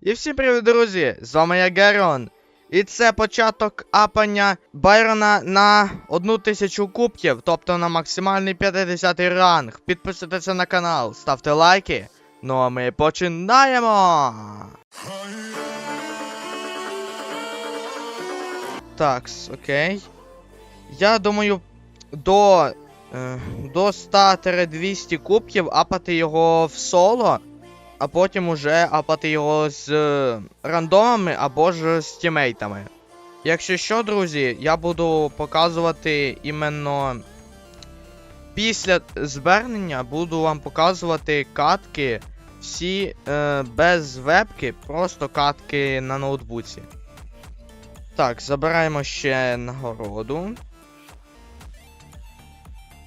І всім привіт, друзі! З вами я Герон. І це початок апання Байрона на 1000 кубків, тобто на максимальний 50 ранг. Підписуйтесь на канал, ставте лайки. Ну а ми починаємо! Такс, окей. Я думаю, до, е, до 100-200 кубків апати його в соло а потім уже апати його з е, рандомами або ж з тімейтами. Якщо що, друзі, я буду показувати іменно після звернення буду вам показувати катки всі е, без вебки, просто катки на ноутбуці. Так, забираємо ще нагороду.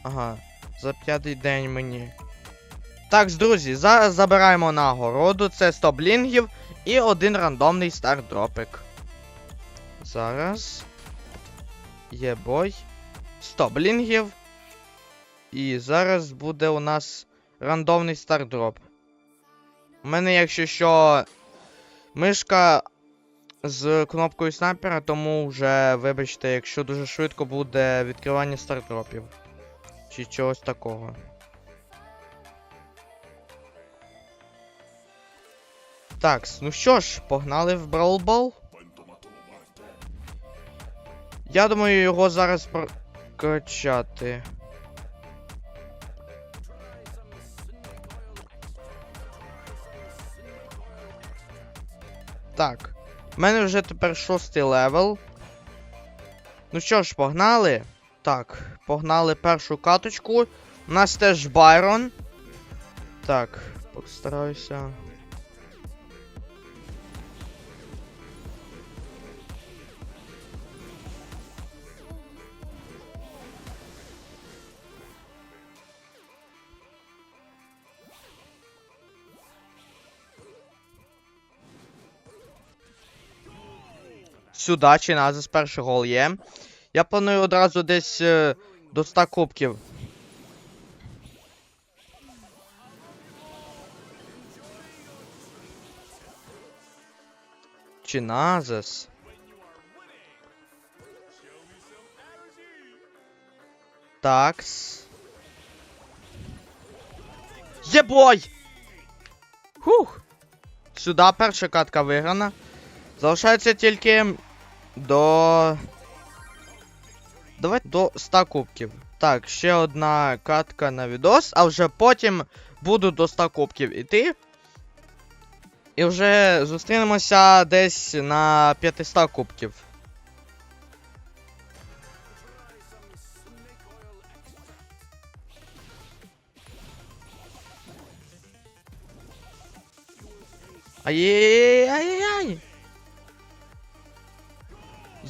Ага, за п'ятий день мені. Так, друзі, зараз забираємо нагороду. Це 100 блінгів і один рандомний стардропик. Зараз. Є бой. 100 блінгів. І зараз буде у нас рандомний стардроп. У мене, якщо що, мишка з кнопкою снайпера, тому вже, вибачте, якщо дуже швидко буде відкривання стардропів. Чи чогось такого. Так, ну що ж, погнали в Ball. Я думаю, його зараз прокачати. Так. У мене вже тепер шостий левел. Ну що ж, погнали. Так, погнали першу каточку. У нас теж Байрон. Так, постараюся. Сюди, чи назис перший гол є. Я планую одразу десь е, до 100 кубків. Чи назис? Такс. Єбой! Хух! Сюди перша катка виграна. Залишається тільки до. Давай до 100 кубків. Так, ще одна катка на відос, а вже потім буду до 100 кубків іти. І вже зустрінемося десь на 500 кубків. Ай-яй-яй-яй-яй!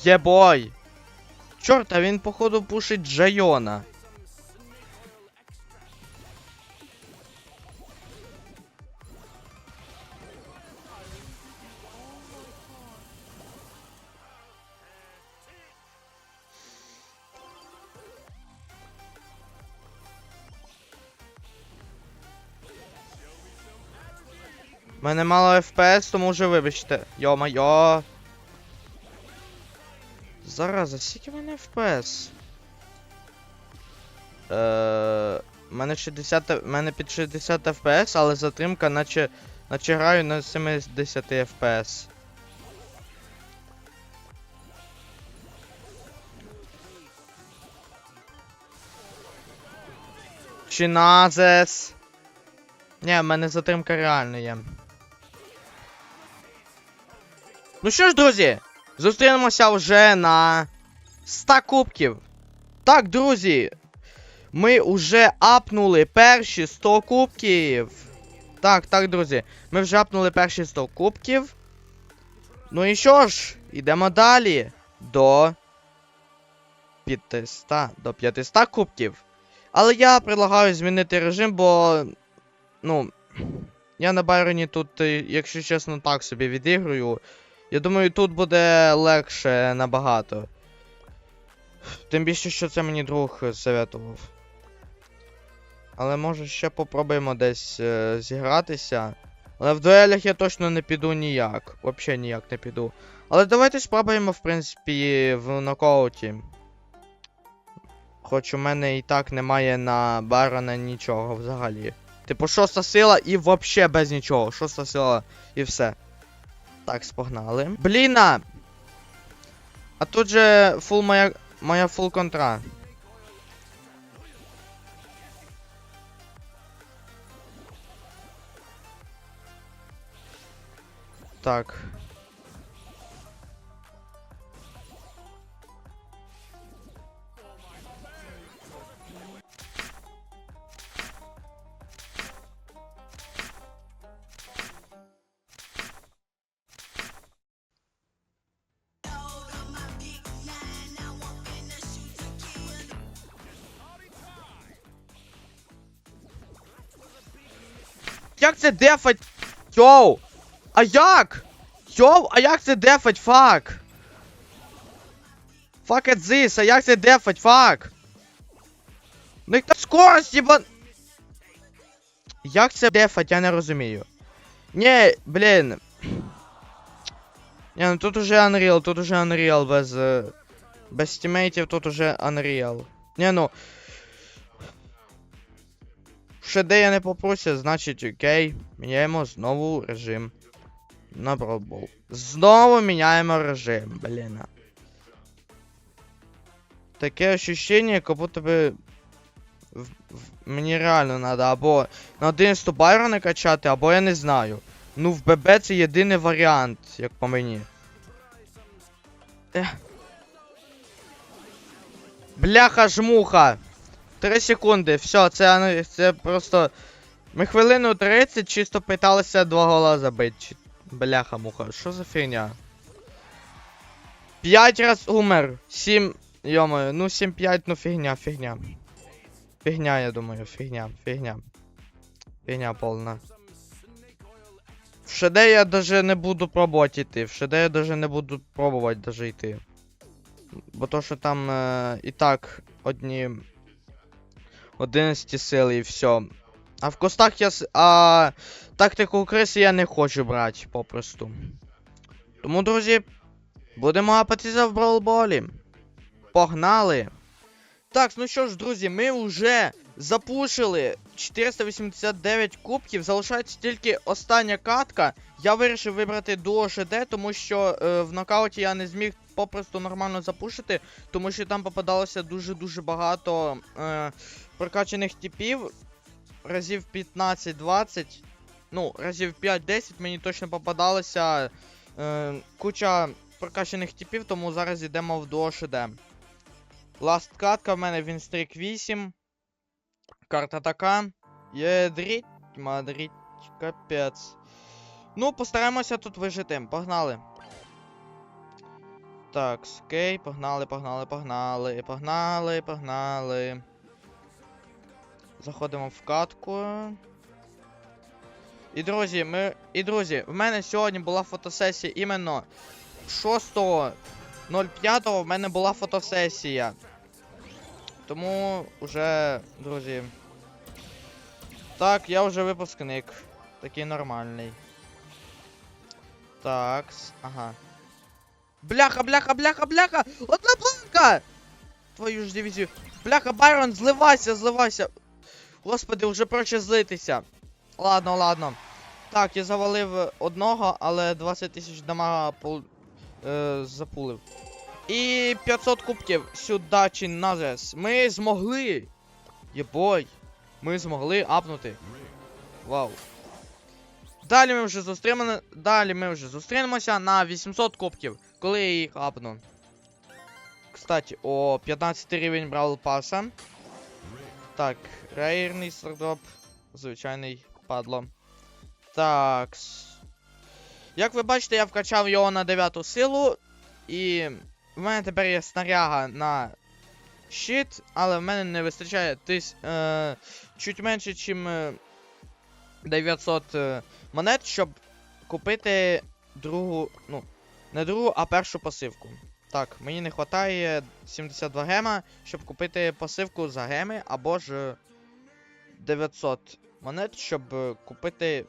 Єбой! Чорт, а він, походу, пушить Джайона. У мене мало FPS, тому вже вибачте. Йо-майо. Зараза, скільки мене FPS? Е, мене 60, в мене під 60 FPS, але затримка наче, наче граю на 70 FPS. Чиназес. Ні, в мене затримка реально є. Ну що ж, друзі, зустрінемося вже на 100 кубків. Так, друзі, ми вже апнули перші 100 кубків. Так, так, друзі, ми вже апнули перші 100 кубків. Ну і що ж, йдемо далі до 500, до 500 кубків. Але я предлагаю змінити режим, бо. Ну. Я на Байроні тут, е, якщо чесно, так собі відіграю. Я думаю, тут буде легше набагато. Тим більше, що це мені друг советував. Але може ще попробуємо десь е, зігратися. Але в дуелях я точно не піду ніяк. Взагалі ніяк не піду. Але давайте спробуємо, в принципі, в нокауті. Хоч у мене і так немає на Барона нічого взагалі. Типу, шоста сила і взагалі без нічого. Шоста сила і все. Так, спогнали. Бліна! А тут же фул моя. моя фул контра. Так. Це дефать? Йоу! А як? Йоу, а як це дефать, фак? Fuck at this, а як це дефать, фак? Ну як та скорость, єбан... Як це дефать, я не розумію. Ні, блін. Ні, ну тут уже Unreal, тут уже Unreal без... е, Без тімейтів тут уже Unreal. Ні, ну... Ще де я не попросив, значить окей. Міняємо знову режим. На Ball. Знову міняємо режим, блін. Таке ощущение, як будто би. в- в- Мені реально надо або на 11 Байрона качати, або я не знаю. Ну, в ББ це єдиний варіант, як по мені. Бляха жмуха! 3 секунди, все, це, ну, це просто. Ми хвилину 30 чисто питалися два гола забити. Бляха муха, що за фігня? 5 раз умер. 7. Йомаю, ну 7-5, ну фігня, фігня. Фігня, я думаю, фігня, фігня. Фігня повна. В ШД я даже не буду пробувати йти. В ШД я даже не буду пробувати даже йти. Бо то, що там е, і так одні 11 сили і все. А в кустах я. А тактику криси я не хочу брати попросту. Тому, друзі, будемо апатися в броулболі. Погнали! Так, ну що ж, друзі, ми вже запушили 489 кубків. Залишається тільки остання катка. Я вирішив вибрати дуо ШД, тому що е, в нокауті я не зміг попросту нормально запушити, тому що там попадалося дуже-дуже багато е, прокачаних типів. Разів 15-20. Ну, разів 5-10 мені точно попадалося е, куча прокачаних типів, тому зараз йдемо в дуо ШД. Ласт катка в мене Вінстрік 8. Карта така. Єдріть, мадріть, капець. Ну, постараємося тут вижити. Погнали. Так, окей, погнали, погнали, погнали, погнали, погнали. Заходимо в катку. І друзі, ми. І друзі, в мене сьогодні була фотосесія іменно 6.05 в мене була фотосесія. Тому вже, друзі. Так, я вже випускник. Такий нормальний. Так, ага. Бляха, бляха, бляха, бляха! Одна планка! Твою ж дивізію. Бляха, Байрон, зливайся, зливайся. Господи, вже проще злитися. Ладно, ладно. Так, я завалив одного, але 20 тисяч дамага пол... е, запулив. І 500 кубків сюди чи назес. Ми змогли. Єбой. Ми змогли апнути. Вау. Далі ми вже зустрінемо. Далі ми вже зустрінемося на 800 кубків, коли я їх апну. Кстати, о 15 рівень Бравл Паса. Так, рейерний стардроп. Звичайний падло. Так. Як ви бачите, я вкачав його на 9 силу. І в мене тепер є снаряга на щит, але в мене не вистачає тис, е, чуть менше, ніж 900 е, монет, щоб купити другу, ну, не другу, а першу пасивку. Так, мені не вистачає 72 гема, щоб купити пасивку за геми, або ж е, 900 монет, щоб купити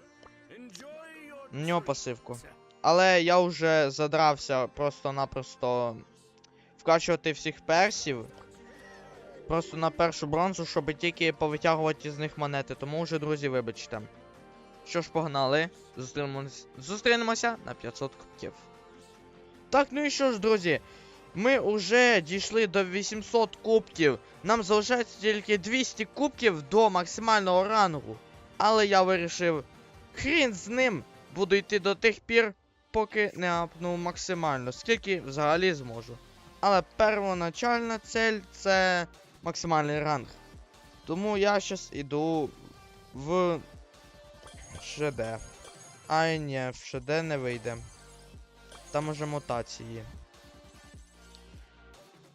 На нього пасивку. Але я вже задрався просто-напросто вкачувати всіх персів. Просто на першу бронзу, щоб тільки повитягувати з них монети. Тому вже, друзі, вибачте. Що ж, погнали. Зустрінемося на 500 кубків. Так, ну і що ж, друзі. Ми вже дійшли до 800 кубків. Нам залишається тільки 200 кубків до максимального рангу. Але я вирішив, хрін з ним, буду йти до тих пір, поки не апну максимально, скільки взагалі зможу. Але первоначальна цель це максимальний ранг. Тому я зараз іду в ШД. Ай, ні, в ШД не вийде. Там уже мутації.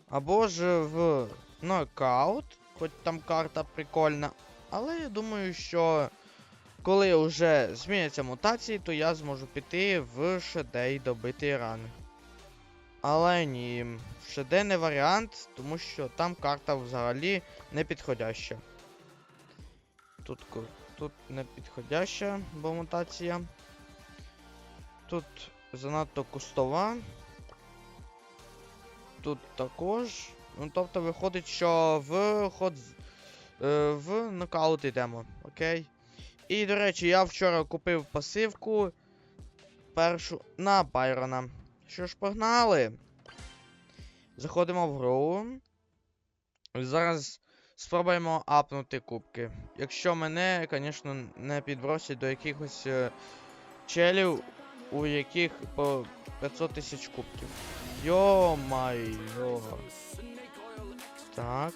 Або ж в нокаут, хоч там карта прикольна. Але я думаю, що коли вже зміняться мутації, то я зможу піти в і добити ранг. Але ні, в ШД не варіант, тому що там карта взагалі не підходяща. Тут, тут не підходяща, бо мутація. Тут занадто кустова. Тут також. Ну, тобто виходить, що в ход. Е, в нокаут йдемо, окей? І, до речі, я вчора купив пасивку першу на Байрона. Що ж, погнали? Заходимо в гру. Зараз спробуємо апнути кубки. Якщо мене, звісно, не підбросять до якихось е, челів, у яких по 500 тисяч кубків. Йо-майо. Так.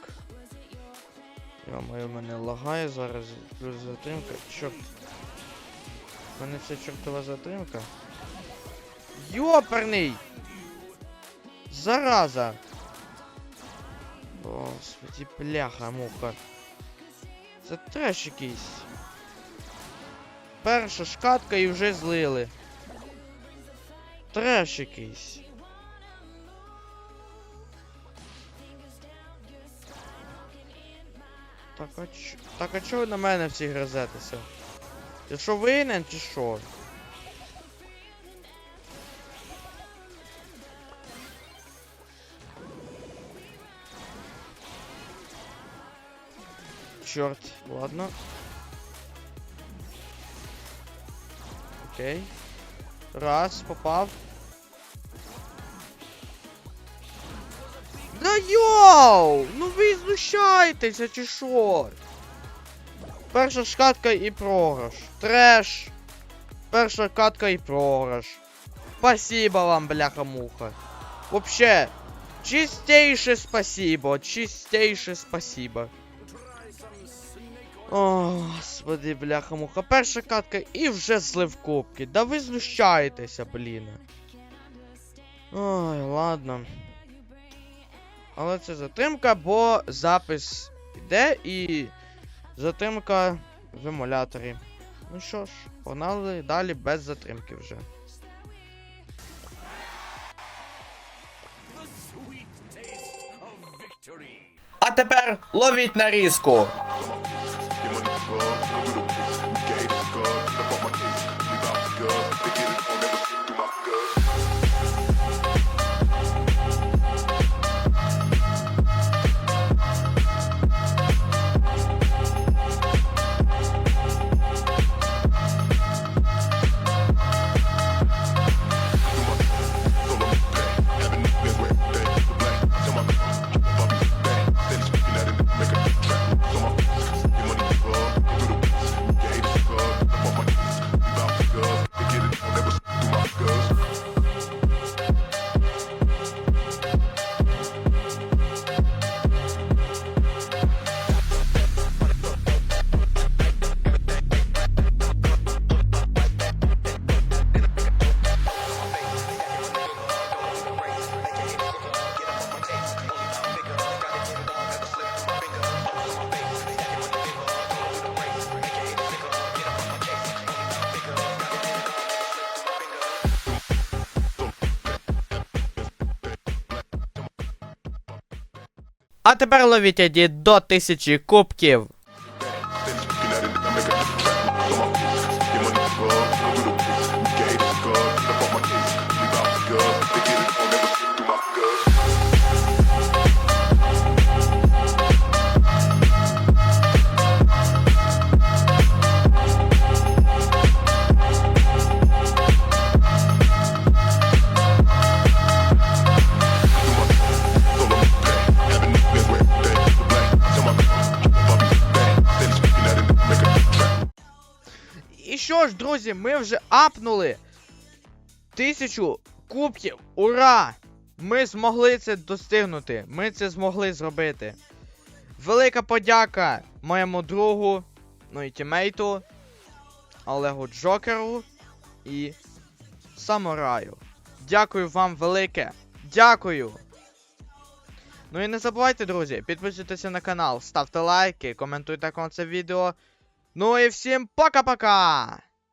Йо-моє, мене лагає зараз. Плюс затримка. Чорт. У мене це чортова затримка. Йоперний! Зараза! Господи, бляха, муха. Це треш якийсь. Перша шкатка і вже злили. Треш якийсь. Так, а чо... Так, а чого на мене всі гризетеся? Я що винен чи що? Чорт, ладно. Окей. Раз, попав. Да йоу! Ну ви знущаєтеся чи що? Перша ж катка і програш. Треш. Перша катка і програш. Спасибо вам, бляха-муха. Вообще, чистейше спасибо, чистейше спасибо. О, господи, бляха-муха. Перша катка і вже злив кубки. Да ви знущаєтеся, блін. Ой, ладно. Але це затримка, бо запис іде і затримка в емуляторі. Ну що ж, погнали далі без затримки вже. А тепер ловіть нарізку. А тепер ловіть ID до 1000 кубків. Друзі, ми вже апнули тисячу кубків. Ура! Ми змогли це достигнути. Ми це змогли зробити. Велика подяка моєму другу, ну і тімейту, Олегу Джокеру і Самураю. Дякую вам велике. Дякую. Ну і не забувайте, друзі, підписуйтеся на канал, ставте лайки, коментуйте це відео. Ну і всім пока-пока!